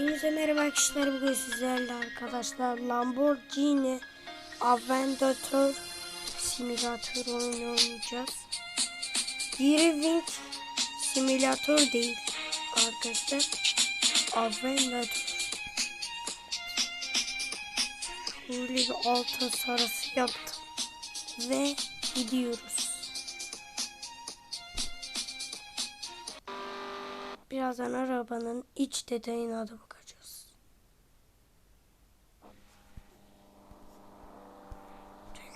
Hepinize merhaba arkadaşlar. Bugün sizlerle arkadaşlar Lamborghini Aventador simülatör oyunu oynayacağız. Driving simülatör değil arkadaşlar. Aventador. Şöyle bir altın sarısı yaptım. Ve gidiyoruz. Birazdan arabanın iç detayına da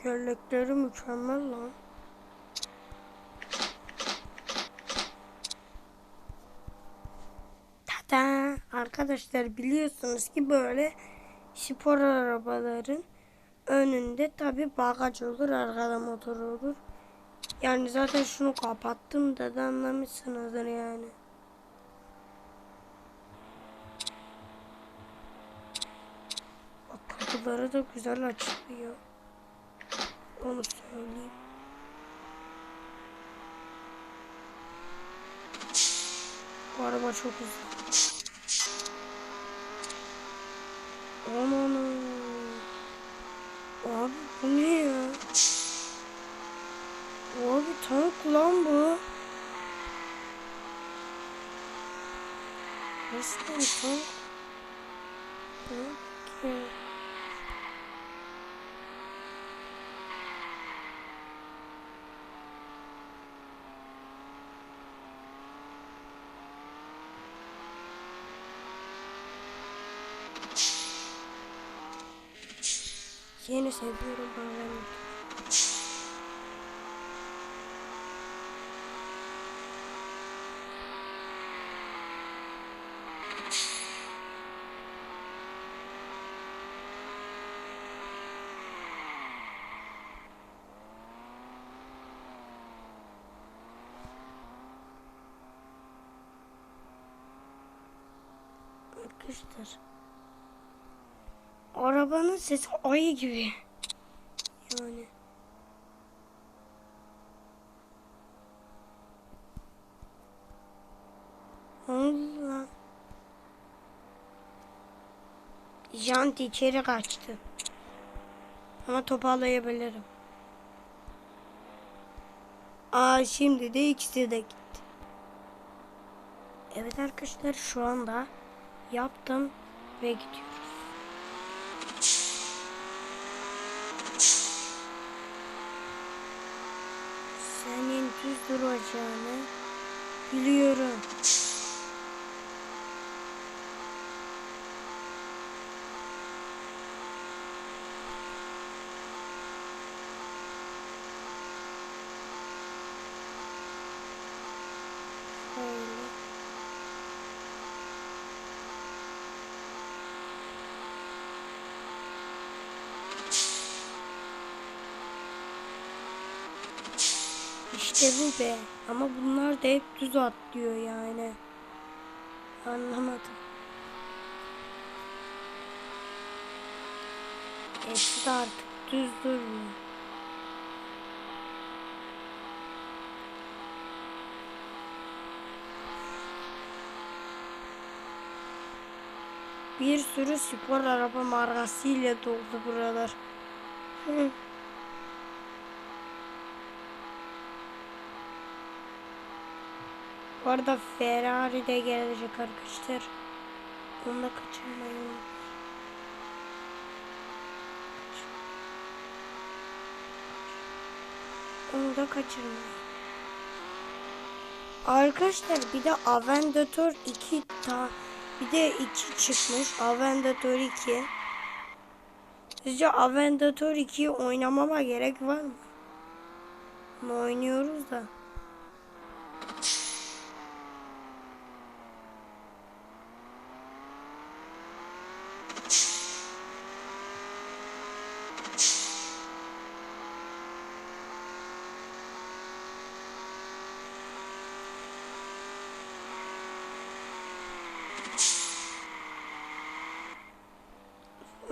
Tekerlekleri mükemmel lan. Tada! Arkadaşlar biliyorsunuz ki böyle spor arabaların önünde tabi bagaj olur, arkada motor olur. Yani zaten şunu kapattım da, anlamışsınızdır yani. Bak kapıları da güzel açılıyor. Onu söyleyeyim. Bu araba çok hızlı. Aman Abi bu ne ya? Abi tank lan bu. Resmen tank. Tank ya. Yeni seviyorum ben. Arkadaşlar. Arabanın sesi ayı gibi. Yani. Allah. Jant içeri kaçtı. Ama toparlayabilirim. Aa şimdi de ikisi de gitti. Evet arkadaşlar şu anda yaptım ve gidiyoruz. Senin düz duracağını biliyorum. İşte bu be. Ama bunlar da hep düz atlıyor yani. Anlamadım. Hepsi de artık düz durmuyor. Bir sürü spor araba markasıyla doldu buralar. Hı. Bu arada Ferrari de gelecek arkadaşlar. Onu da kaçırmayın. Onu da kaçırmayın. Arkadaşlar bir de Aventador 2 ta bir de 2 çıkmış. Aventador 2. Sizce Aventador 2'yi oynamama gerek var mı? Ama oynuyoruz da.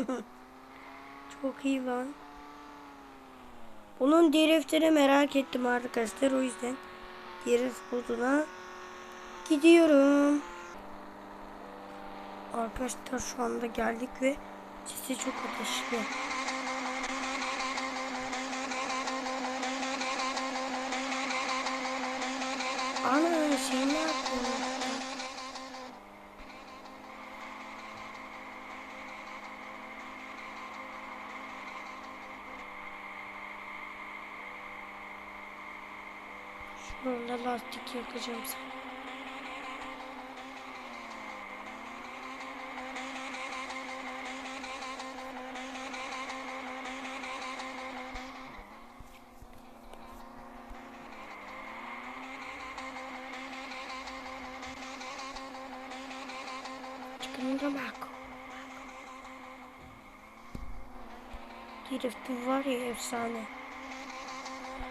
Çok iyi lan. Bunun driftini merak ettim arkadaşlar. O yüzden drift moduna gidiyorum. Arkadaşlar şu anda geldik ve sesi çok ateşli. Ana şey ne yapıyor? Şurada lastik yakacağım sana. Çıkınca bak. Herif var ya efsane.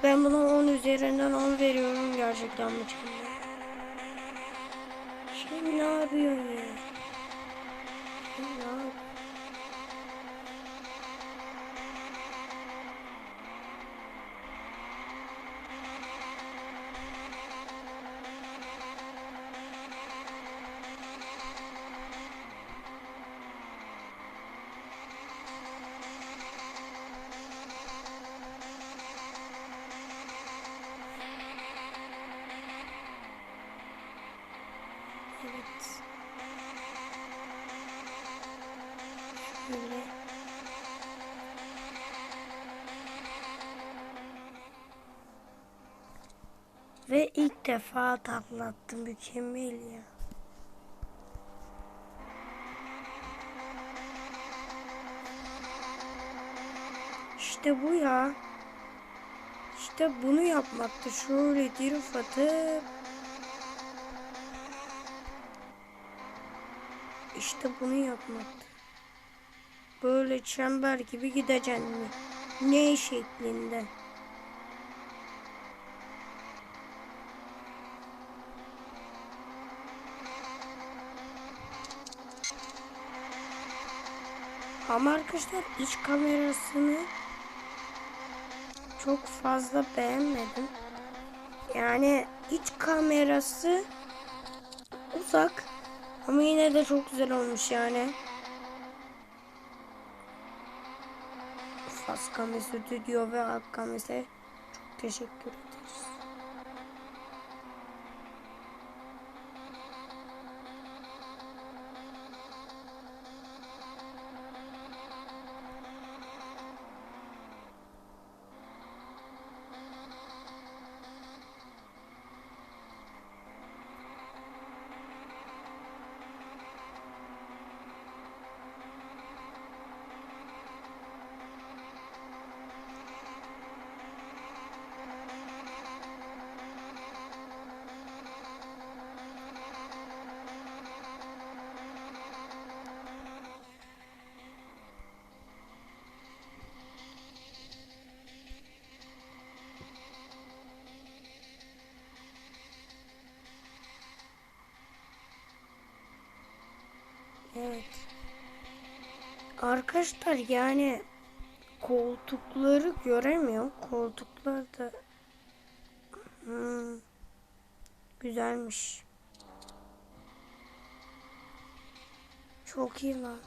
Ben buna 10 üzerinden 10 veriyorum gerçekten mükemmel. Şey ne yapıyorsun ya? Şey ne yapıyorsun? Evet. Şöyle. Ve ilk defa taklattım. Mükemmel ya. İşte bu ya. İşte bunu yapmaktı. Şöyle drift atıp İşte bunu yapmaktı. Böyle çember gibi gideceksin mi? Ne şeklinde? Ama arkadaşlar iç kamerasını çok fazla beğenmedim. Yani iç kamerası uzak ama yine de çok güzel olmuş yani. Faskame Stüdyo ve Akkames'e çok teşekkür ederiz. Evet. Arkadaşlar yani koltukları göremiyorum. Koltuklar da hmm, güzelmiş. Çok iyi lan.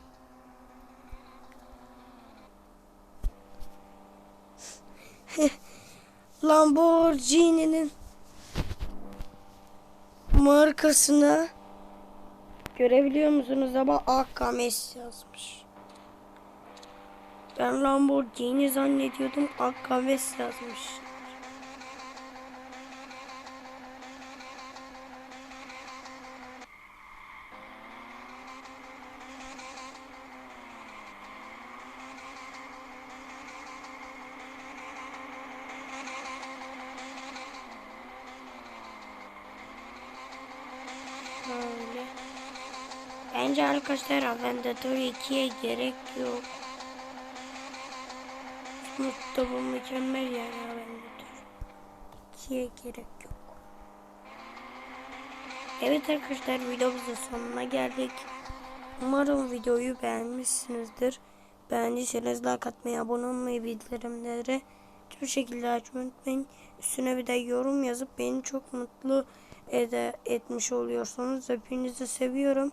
Lamborghini'nin markasına Görebiliyor musunuz ama Akkames yazmış. Ben Lamborghini zannediyordum. Akkames yazmış. Böyle. Bence arkadaşlar Avendator 2'ye gerek yok. Mutlu bu mükemmel yani Avendator. 2'ye gerek yok. Evet arkadaşlar videomuzun sonuna geldik. Umarım videoyu beğenmişsinizdir. Beğendiyseniz like atmayı, abone olmayı, bildirimleri tüm şekilde açmayı unutmayın. Üstüne bir de yorum yazıp beni çok mutlu ede, etmiş oluyorsunuz. Hepinizi seviyorum.